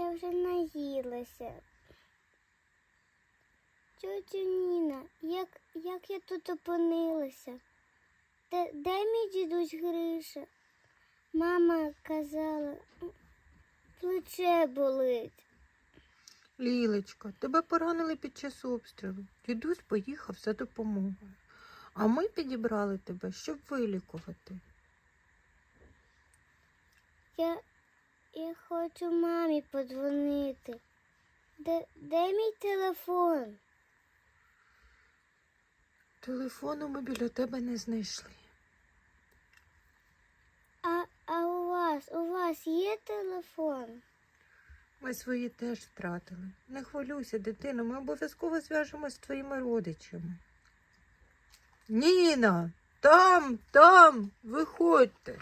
вже наїлася. Тьотю Ніна, як, як я тут опинилася? Де, де мій дідусь Гриша? Мама казала, плече болить. Лілечко, тебе поранили під час обстрілу. Дідусь поїхав за допомогою. А ми підібрали тебе, щоб вилікувати. Я, я хочу мамі подзвонити. Де, де мій телефон? Телефону ми біля тебе не знайшли. А, а у вас, у вас є телефон? Ми свої теж втратили. Не хвилюйся, дитино, ми обов'язково зв'яжемось з твоїми родичами. Ніна, там, там, виходьте.